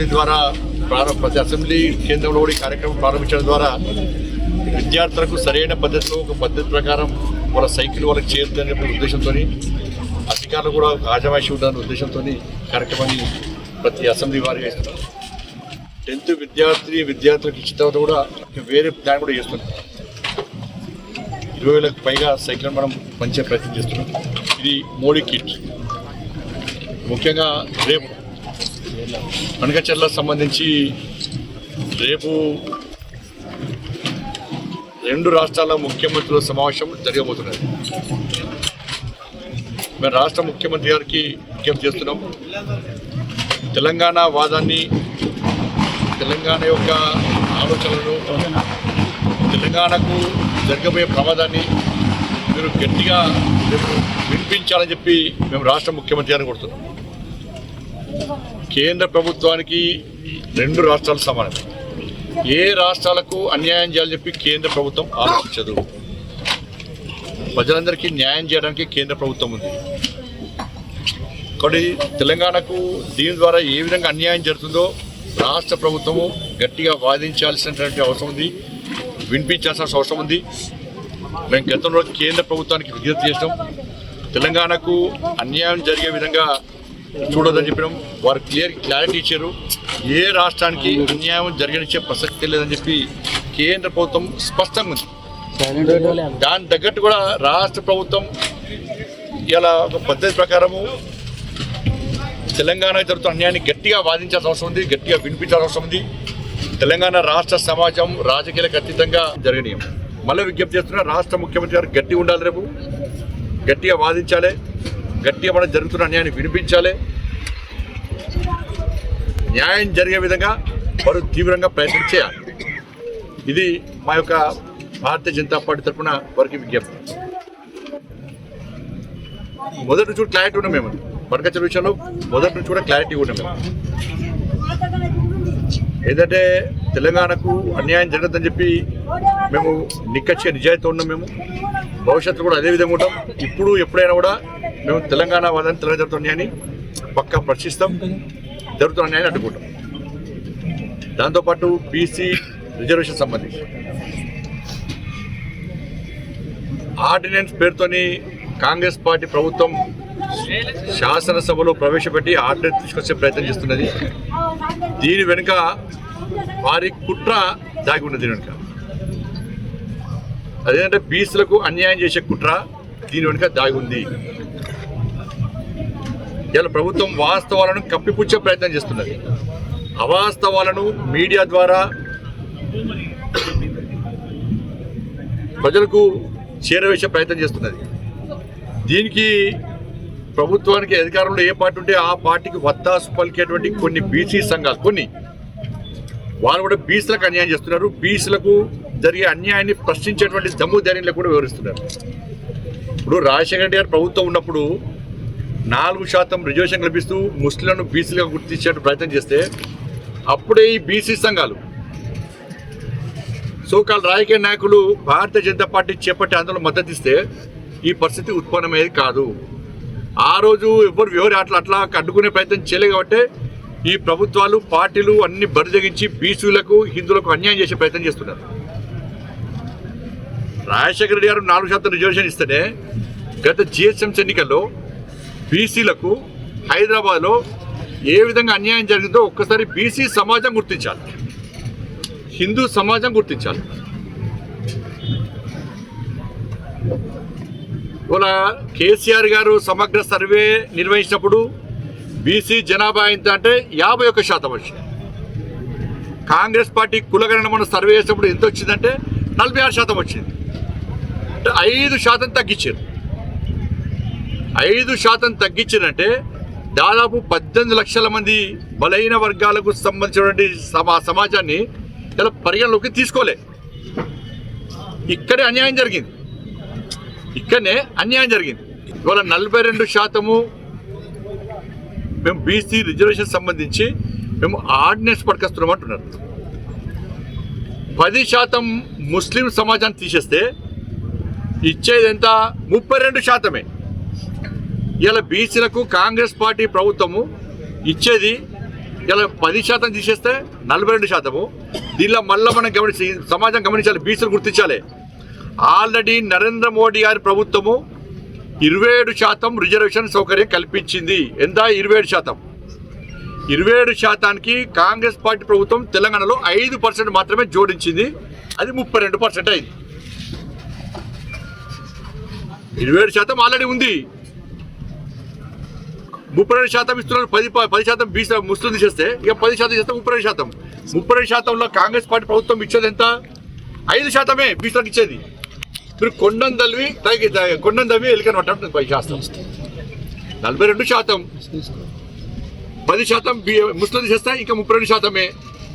Assembly ద్వారా ప్రారంభ ప్రతి అసెంబ్లీ కేంద్రంలో కూడా ఈ కార్యక్రమం ప్రారంభించడం ద్వారా విద్యార్థులకు సరైన పద్ధతిలో ఒక పద్ధతి ప్రకారం వాళ్ళ సైకిల్ వాళ్ళకి చేరుతుందనే ఉద్దేశంతో అధికారులు కూడా ఒక ఆజమాయిషి ఉండాలనే ఉద్దేశంతో కార్యక్రమాన్ని ప్రతి అసెంబ్లీ వారిగా ఇస్తున్నారు టెన్త్ విద్యార్థి విద్యార్థులకు ఇచ్చిన తర్వాత కూడా వేరే ప్లాన్ కూడా చేస్తున్నాం ఇరవై వేలకు పైగా సైకిల్ మనం మంచిగా ప్రయత్నం చేస్తున్నాం. ఇది మోడీ కిట్. ముఖ్యంగా రేపు కనకచర్ల సంబంధించి రేపు రెండు రాష్ట్రాల ముఖ్యమంత్రుల సమావేశం జరగబోతున్నది. మేము రాష్ట్ర ముఖ్యమంత్రి గారికి విజ్ఞప్తి చేస్తున్నాం. తెలంగాణ వాదాన్ని తెలంగాణ యొక్క ఆలోచనలను తెలంగాణకు జరగబోయే ప్రమాదాన్ని మీరు గట్టిగా రేపు వినిపించాలని చెప్పి మేము రాష్ట్ర ముఖ్యమంత్రి గారిని కొడుతున్నాం కేంద్ర ప్రభుత్వానికి రెండు రాష్ట్రాలు సమానం. ఏ రాష్ట్రాలకు అన్యాయం చేయాలని చెప్పి కేంద్ర ప్రభుత్వం ఆలోచించదు. ప్రజలందరికీ న్యాయం చేయడానికి కేంద్ర ప్రభుత్వం ఉంది. కాబట్టి తెలంగాణకు దీని ద్వారా ఏ విధంగా అన్యాయం జరుగుతుందో రాష్ట్ర ప్రభుత్వము గట్టిగా వాదించాల్సినటువంటి అవసరం ఉంది. వినిపించాల్సిన అవసరం ఉంది. మేము గతంలో కేంద్ర ప్రభుత్వానికి విజ్ఞప్తి చేసినాం. తెలంగాణకు అన్యాయం జరిగే విధంగా చూడొద్దని చెప్పినాం. వారు క్లియర్ క్లారిటీ ఇచ్చారు. ఏ రాష్ట్రానికి అన్యాయం జరగనిచ్చే ప్రసక్తి లేదని చెప్పి కేంద్ర ప్రభుత్వం స్పష్టంగా ఉంది. దాని తగ్గట్టు కూడా రాష్ట్ర ప్రభుత్వం ఇలా ఒక పద్ధతి ప్రకారము తెలంగాణ జరుగుతున్న అన్యాయాన్ని గట్టిగా వాదించాల్సిన అవసరం ఉంది గట్టిగా వినిపించాల్సిన అవసరం ఉంది. తెలంగాణ రాష్ట్ర సమాజం రాజకీయాలకు అతీతంగా జరగనీయం. మళ్ళీ విజ్ఞప్తి చేస్తున్నా రాష్ట్ర ముఖ్యమంత్రి గారు గట్టిగా ఉండాలి రేపు. గట్టిగా వాదించాలి. గట్టిగా మనం జరుగుతున్న అన్యాయాన్ని వినిపించాలి. న్యాయం జరిగే విధంగా వారు తీవ్రంగా ప్రయత్నం చేయాలి. ఇది మా యొక్క భారతీయ జనతా పార్టీ తరఫున వారికి విజ్ఞప్తి. మొదటి నుంచి కూడా క్లారిటీ ఉన్నాం మేము బడకచ్చల విషయంలో మొదటి నుంచి కూడా క్లారిటీ ఉన్నాం మేము ఏంటంటే తెలంగాణకు అన్యాయం జరగదని చెప్పి మేము నిక్కచ్చే నిజాయితీ ఉన్నాం మేము. భవిష్యత్తులో కూడా అదే విధంగా ఉంటాం. ఇప్పుడు ఎప్పుడైనా కూడా మేము తెలంగాణ వాళ్ళని తెలంగాణ జరుగుతున్న అన్యాయాన్ని పక్కా ప్రశ్నిస్తాం జరుగుతున్న అడ్డుకుంటాం. దాంతోపాటు బీసీ రిజర్వేషన్ సంబంధించి. ఆర్డినెన్స్ పేరుతోని కాంగ్రెస్ పార్టీ ప్రభుత్వం శాసనసభలో ప్రవేశపెట్టి ఆర్డినెన్స్ తీసుకొచ్చే ప్రయత్నం చేస్తున్నది. దీని వెనుక వారి కుట్ర దాగి ఉన్నది దీని వెనుక. అదేంటంటే బీసీలకు అన్యాయం చేసే కుట్ర దీని వెనుక దాగి ఉంది. ఇలా ప్రభుత్వం వాస్తవాలను కప్పిపుచ్చే ప్రయత్నం చేస్తున్నది. అవాస్తవాలను మీడియా ద్వారా ప్రజలకు చేరవేసే ప్రయత్నం చేస్తున్నది. దీనికి ప్రభుత్వానికి అధికారంలో ఏ పార్టీ ఉంటే ఆ పార్టీకి వత్తాసు పలికేటువంటి కొన్ని బీసీ సంఘాలు కొన్ని. వాళ్ళు కూడా బీసీలకు అన్యాయం చేస్తున్నారు. బీసీలకు జరిగే అన్యాయాన్ని ప్రశ్నించేటువంటి దమ్ము ధైర్యంలో కూడా వివరిస్తున్నారు. ఇప్పుడు రాజశేఖర రెడ్డి గారు ప్రభుత్వం ఉన్నప్పుడు నాలుగు శాతం రిజర్వేషన్ కల్పిస్తూ ముస్లింలను బీసీలుగా గుర్తించే ప్రయత్నం చేస్తే అప్పుడే ఈ బీసీ సంఘాలు సోకాల రాజకీయ నాయకులు భారతీయ జనతా పార్టీ చేపట్టే ఆందోళన మద్దతు ఇస్తే ఈ పరిస్థితి ఉత్పన్నమయ్యేది కాదు. ఆ రోజు ఎవరు ఎవరు అట్లా అట్లా అడ్డుకునే ప్రయత్నం చేయలేదు కాబట్టి ఈ ప్రభుత్వాలు పార్టీలు అన్ని బరిదగించి బీసీలకు హిందువులకు అన్యాయం చేసే ప్రయత్నం చేస్తున్నారు. రాజశేఖర రెడ్డి గారు నాలుగు శాతం రిజర్వేషన్ ఇస్తేనే గత జిహెచ్ఎంసీ ఎన్నికల్లో బీసీలకు హైదరాబాద్లో ఏ విధంగా అన్యాయం జరిగిందో ఒక్కసారి బీసీ సమాజం గుర్తించాలి. హిందూ సమాజం గుర్తించాలి. ఇవాళ కేసీఆర్ గారు సమగ్ర సర్వే నిర్వహించినప్పుడు బీసీ జనాభా ఎంత అంటే యాభై ఒక్క శాతం వచ్చింది. కాంగ్రెస్ పార్టీ కులగణన మనం సర్వే చేసినప్పుడు ఎంత వచ్చిందంటే నలభై ఆరు శాతం వచ్చింది. అంటే ఐదు శాతం తగ్గించారు. ఐదు శాతం తగ్గించారంటే దాదాపు పద్దెనిమిది లక్షల మంది బలహీన వర్గాలకు సంబంధించినటువంటి సమా సమాజాన్ని ఇలా పరిగణలోకి తీసుకోలే. ఇక్కడే అన్యాయం జరిగింది. ఇక్కడనే అన్యాయం జరిగింది. ఇవాళ నలభై రెండు శాతము మేము బీసీ రిజర్వేషన్ సంబంధించి మేము ఆర్డినెన్స్ పట్టుకొస్తున్నాం అంటున్నారు. పది శాతం ముస్లిం సమాజాన్ని తీసేస్తే ఇచ్చేది ఎంత? ముప్పై రెండు శాతమే. ఇలా బీసీలకు కాంగ్రెస్ పార్టీ ప్రభుత్వము ఇచ్చేది ఇలా పది శాతం తీసేస్తే నలభై రెండు శాతము. దీనిలో మళ్ళీ మనం గమనించి సమాజం గమనించాలి బీసీలు గుర్తించాలి. ఆల్రెడీ నరేంద్ర మోడీ గారి ప్రభుత్వము ఇరవై ఏడు శాతం రిజర్వేషన్ సౌకర్యం కల్పించింది. ఎంత? ఇరవై ఏడు శాతం. ఇరవై ఏడు శాతానికి కాంగ్రెస్ పార్టీ ప్రభుత్వం తెలంగాణలో ఐదు పర్సెంట్ మాత్రమే జోడించింది. అది ముప్పై రెండు పర్సెంట్ అయింది. ఇరవై ఏడు శాతం ఆల్రెడీ ఉంది. ముప్పై రెండు శాతం ఇస్తున్నారు పది పది శాతం బీసీ ముస్లిం తీసేస్తే ఇక పది శాతం చేస్తే ముప్పై రెండు శాతం. ముప్పై రెండు శాతంలో కాంగ్రెస్ పార్టీ ప్రభుత్వం ఇచ్చేది ఎంత? ఐదు శాతమే బీసీలకు ఇచ్చేది. మీరు కొండం తల్వి తగ్గి కొండం తవ్వి ఎలికని పది శాతం. నలభై రెండు శాతం. పది శాతం బి- ముస్లిం చేస్తే ఇంకా ముప్పై రెండు శాతమే.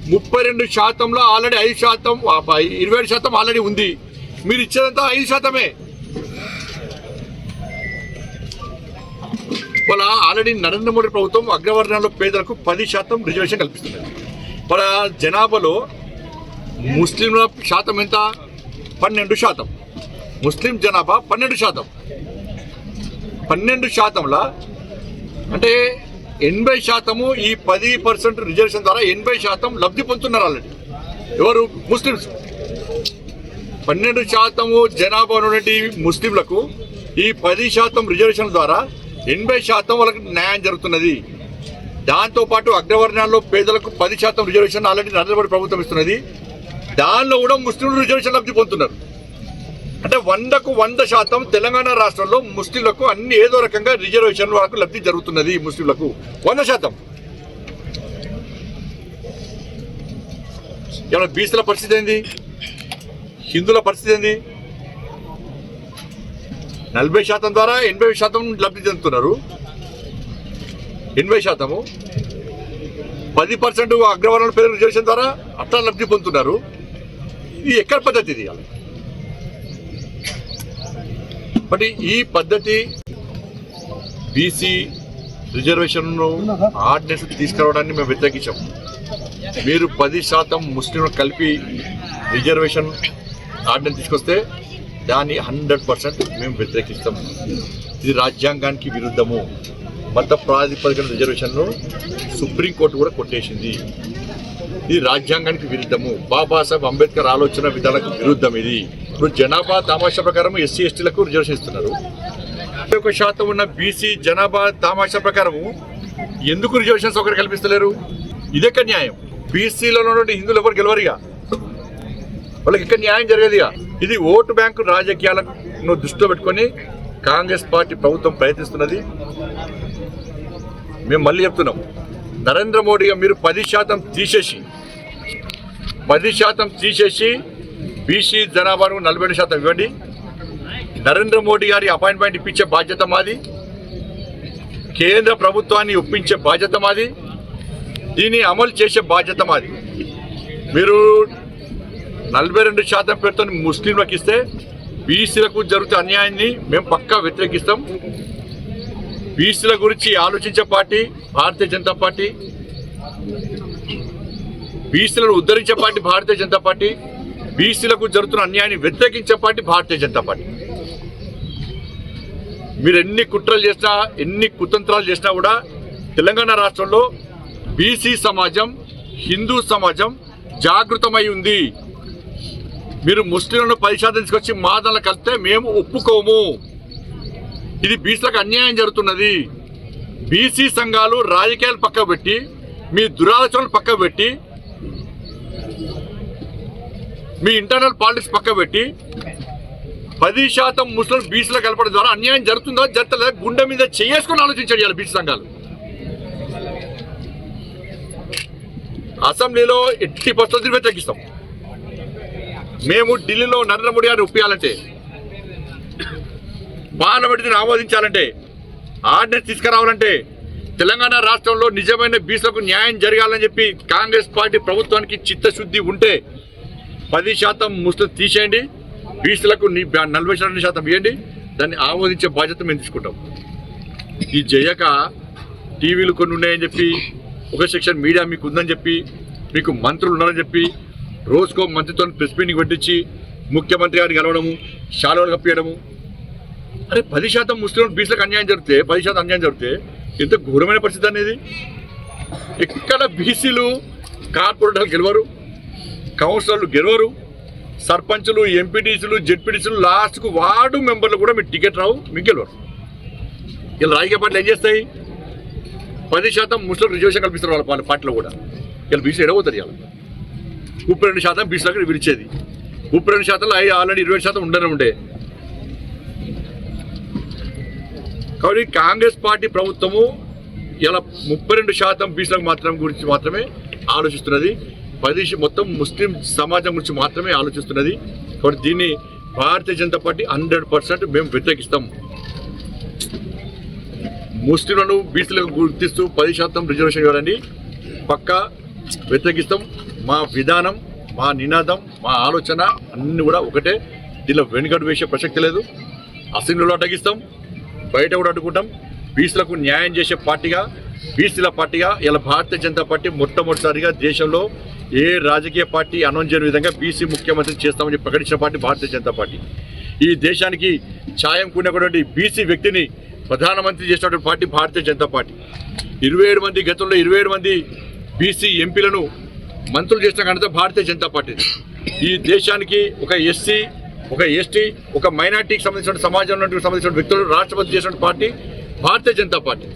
ముప్పై రెండు శాతంలో ఆల్రెడీ ఐదు శాతం ఇరవై ఏడు శాతం ఆల్రెడీ ఉంది. మీరు ఇచ్చేదంతా ఐదు శాతమే. వాళ్ళ ఆల్రెడీ నరేంద్ర మోడీ ప్రభుత్వం అగ్రవర్ణాల్లో పేదలకు పది శాతం రిజర్వేషన్ కల్పిస్తుంది. వాళ్ళ జనాభాలో ముస్లింల శాతం ఎంత? పన్నెండు శాతం. ముస్లిం జనాభా పన్నెండు శాతం. పన్నెండు శాతంలో? అంటే ఎనభై శాతము ఈ పది పర్సెంట్ రిజర్వేషన్ ద్వారా ఎనభై శాతం లబ్ధి పొందుతున్నారు ఆల్రెడీ. ఎవరు? ముస్లిమ్స్. పన్నెండు శాతము జనాభా ఉన్నటువంటి ముస్లింలకు ఈ పది శాతం రిజర్వేషన్ ద్వారా ఎనభై శాతం వాళ్ళకి న్యాయం జరుగుతున్నది. దాంతోపాటు అగ్రవర్ణాల్లో పేదలకు పది శాతం రిజర్వేషన్ ఆల్రెడీ నరేంద్ర మోడీ ప్రభుత్వం ఇస్తున్నది. దానిలో కూడా ముస్లింలు రిజర్వేషన్ లబ్ధి పొందుతున్నారు. అంటే వందకు వంద శాతం తెలంగాణ రాష్ట్రంలో ముస్లింలకు అన్ని ఏదో రకంగా రిజర్వేషన్ వాళ్ళకు లబ్ధి జరుగుతున్నది ముస్లింలకు. వంద శాతం. ఏమైనా బీసీల పరిస్థితి ఏంది? హిందువుల పరిస్థితి ఏంది? నలభై శాతం ద్వారా ఎనభై శాతం లబ్ధి చెందుతున్నారు. ఎనభై శాతము. పది పర్సెంట్ అగ్రవర్ణాల పేరు రిజర్వేషన్ ద్వారా అట్లా లబ్ధి పొందుతున్నారు. ఇది ఎక్కడ పద్ధతి ఇది బట్ ఈ పద్ధతి బీసీ రిజర్వేషన్ను ఆర్డినెన్స్ తీసుకురావడాన్ని మేము వ్యతిరేకించాం. మీరు పది శాతం ముస్లింలు కలిపి రిజర్వేషన్ ఆర్డినెన్స్ తీసుకొస్తే దాన్ని హండ్రెడ్ పర్సెంట్ మేము వ్యతిరేకిస్తాం. ఇది రాజ్యాంగానికి విరుద్ధము. మత ప్రాతిపదికన రిజర్వేషన్ను సుప్రీంకోర్టు కూడా కొట్టేసింది. ఇది రాజ్యాంగానికి విరుద్ధము. బాబాసాహెబ్ అంబేద్కర్ ఆలోచన విధాలకు విరుద్ధం ఇది. ఇప్పుడు జనాభా తమాషా ప్రకారం ఎస్సీ ఎస్టీలకు రిజర్వేషన్ ఇస్తున్నారు. ముప్పై ఒక శాతం ఉన్న బీసీ జనాభా తమాషా ప్రకారము ఎందుకు రిజర్వేషన్ ఒకరు కల్పిస్తలేరు? ఇదెక్క న్యాయం? బీసీలో ఉన్నటువంటి హిందువులు ఎవరు గెలవరుగా? వాళ్ళకి ఇక్కడ న్యాయం జరగదుగా? ఇది ఓటు బ్యాంకు రాజకీయాలను దృష్టిలో పెట్టుకొని కాంగ్రెస్ పార్టీ ప్రభుత్వం ప్రయత్నిస్తున్నది. మేము మళ్ళీ చెప్తున్నాం నరేంద్ర మోడీ మీరు పది శాతం తీసేసి పది శాతం తీసేసి బీసీ జనాభాను నలభై రెండు శాతం ఇవ్వండి. నరేంద్ర మోడీ గారి అపాయింట్మెంట్ ఇప్పించే బాధ్యత మాది. కేంద్ర ప్రభుత్వాన్ని ఒప్పించే బాధ్యత మాది. దీన్ని అమలు చేసే బాధ్యత మాది. మీరు నలభై రెండు శాతం పేరుతో ముస్లింలకు ఇస్తే బీసీలకు జరుగుతున్న అన్యాయాన్ని మేము పక్కా వ్యతిరేకిస్తాం. బీసీల గురించి ఆలోచించే పార్టీ భారతీయ జనతా పార్టీ బీసీలను ఉద్ధరించే పార్టీ భారతీయ జనతా పార్టీ బీసీలకు జరుగుతున్న అన్యాయాన్ని వ్యతిరేకించే పార్టీ భారతీయ జనతా పార్టీ. మీరు ఎన్ని కుట్రలు చేసినా ఎన్ని కుతంత్రాలు చేసినా కూడా తెలంగాణ రాష్ట్రంలో బీసీ సమాజం హిందూ సమాజం జాగృతమై ఉంది. మీరు ముస్లింలను పది శాతం తీసుకొచ్చి మాదనలు కలిస్తే మేము ఒప్పుకోము. ఇది బీసీలకు అన్యాయం జరుగుతున్నది. బీసీ సంఘాలు రాజకీయాలు పక్క పెట్టి మీ దురాలోచనలు పక్క పెట్టి మీ ఇంటర్నల్ పాలిటిక్స్ పక్క పెట్టి పది శాతం ముస్లిం బీసీలో కలపడం ద్వారా అన్యాయం జరుగుతుందో జరగలేదా గుండె మీద చేసుకుని ఆలోచించాడు ఇవాళ బీసీ సంఘాలు. అసెంబ్లీలో ఎట్టి పరిస్థితులు తగ్గిస్తాం మేము ఢిల్లీలో నరేంద్ర మోడీ గారిని ఒప్పియాలంటే పార్లమెంట్ని ఆమోదించాలంటే ఆర్డినెన్స్ తీసుకురావాలంటే తెలంగాణ రాష్ట్రంలో నిజమైన బీసీలకు న్యాయం జరగాలని చెప్పి కాంగ్రెస్ పార్టీ ప్రభుత్వానికి చిత్తశుద్ధి ఉంటే పది శాతం ముస్లిం తీసేయండి బీసీలకు నలభై రెండు శాతం ఇవ్వండి దాన్ని ఆమోదించే బాధ్యత మేము తీసుకుంటాం. ఈ జయక టీవీలు కొన్ని ఉన్నాయని చెప్పి ఒక సెక్షన్ మీడియా మీకు ఉందని చెప్పి మీకు మంత్రులు ఉన్నారని చెప్పి రోజుకో మంత్రితో ప్రెస్ మీటింగ్ పెట్టించి ముఖ్యమంత్రి గారిని కలవడము శాలువలు కప్పియడము. అరే పది శాతం ముస్లిం బీసీలకు అన్యాయం జరిగితే పది శాతం అన్యాయం జరిగితే ఎంత ఘోరమైన పరిస్థితి అనేది? ఇక్కడ బీసీలు కార్పొరేటర్లు గెలవరు కౌన్సిలర్లు గెలవరు సర్పంచులు ఎంపీటీసీలు జెడ్పీటీసీలు లాస్ట్కు వార్డు మెంబర్లు కూడా మీకు టికెట్ రావు మీకు గెలవరు. ఇలా రాజకీయ పార్టీలు ఏం చేస్తాయి? పది శాతం ముస్లిం రిజర్వేషన్ కల్పిస్తారు వాళ్ళ వాళ్ళ పార్టీలో కూడా. ఇలా బీసీ ఎడబోతారు ఇవాళ. ముప్పై రెండు శాతం బీసీలకు విడిచేది. ముప్పై రెండు శాతంలో ఐ- ఆల్రెడీ ఇరవై శాతం ఉండనే ఉండే. కాబట్టి కాంగ్రెస్ పార్టీ ప్రభుత్వము ఇలా ముప్పై రెండు శాతం బీసీలకు మాత్రం గురించి మాత్రమే ఆలోచిస్తున్నది. పది మొత్తం ముస్లిం సమాజం గురించి మాత్రమే ఆలోచిస్తున్నది. కాబట్టి దీన్ని Bharatiya Janata party hundred percent మేము వ్యతిరేకిస్తాం. ముస్లింలను బీసీలకు గుర్తిస్తూ పది శాతం రిజర్వేషన్ ఇవ్వాలని పక్కా వ్యతిరేకిస్తాం. మా విధానం మా నినాదం మా ఆలోచన అన్ని కూడా ఒకటే. దీనిలో వెనుకడు వేసే ప్రసక్తి లేదు. అసెంబ్లీలో అడ్డగిస్తాం. బయట కూడా అడ్డుకుంటాం. బీసీలకు న్యాయం చేసే పార్టీగా బీసీల పార్టీగా ఇలా భారతీయ జనతా పార్టీ మొట్టమొదటిసారిగా దేశంలో ఏ రాజకీయ పార్టీ అనౌన్స్ చేయని విధంగా బీసీ ముఖ్యమంత్రి చేస్తామని ప్రకటించిన పార్టీ భారతీయ జనతా పార్టీ. ఈ దేశానికి ఛాయం కూడినటువంటి బీసీ వ్యక్తిని ప్రధానమంత్రి చేసినటువంటి పార్టీ భారతీయ జనతా పార్టీ. ఇరవై ఏడు మంది గతంలో ఇరవై ఏడు మంది బీసీ ఎంపీలను మంత్రులు చేసిన ఘనత భారతీయ జనతా పార్టీ ఈ దేశానికి ఒక ఎస్సీ ఒక ఎస్టీ ఒక మైనార్టీకి సంబంధించిన సమాజంలో సంబంధించిన వ్యక్తులు రాష్ట్రపతి చేసిన పార్టీ భారతీయ జనతా పార్టీ.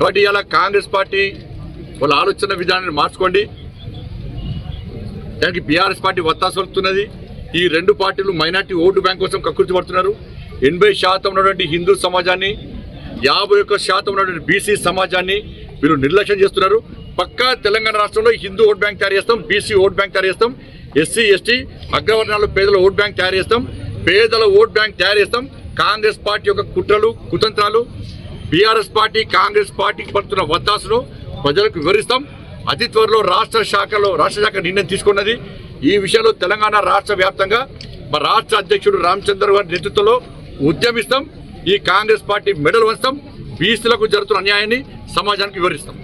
కాబట్టి ఇలా కాంగ్రెస్ పార్టీ వాళ్ళ ఆలోచన విధానాన్ని మార్చుకోండి. దానికి బీఆర్ఎస్ పార్టీ వత్తాసు పలుకుతున్నది ఈ రెండు పార్టీలు మైనార్టీ ఓటు బ్యాంక్ కోసం కకృతి పడుతున్నారు. ఎనభై శాతం ఉన్నటువంటి హిందూ సమాజాన్ని యాభై ఒక్క శాతం ఉన్నటువంటి బీసీ సమాజాన్ని వీళ్ళు నిర్లక్ష్యం చేస్తున్నారు. పక్కా తెలంగాణ రాష్ట్రంలో హిందూ ఓట్ బ్యాంక్ తయారు చేస్తాం బీసీ ఓట్ బ్యాంక్ తయారు చేస్తాం ఎస్సీ ఎస్టీ అగ్రవర్ణాలు పేదల ఓట్ బ్యాంక్ తయారు చేస్తాం పేదల ఓట్ బ్యాంక్ తయారు చేస్తాం కాంగ్రెస్ పార్టీ యొక్క కుట్రలు కుతంత్రాలు బీఆర్ఎస్ పార్టీ కాంగ్రెస్ పార్టీకి పడుతున్న వత్తాసును ప్రజలకు వివరిస్తాం. అతి త్వరలో రాష్ట్ర శాఖలో రాష్ట్ర శాఖ నిర్ణయం తీసుకున్నది. ఈ విషయంలో తెలంగాణ రాష్ట్ర వ్యాప్తంగా మా రాష్ట్ర అధ్యక్షుడు రామచంద్ర గారి నేతృత్వంలో ఉద్యమిస్తాం. ఈ కాంగ్రెస్ పార్టీ మెడల్ వంచుతాం బీసీలకు జరుగుతున్న అన్యాయాన్ని సమాజానికి వివరిస్తాం.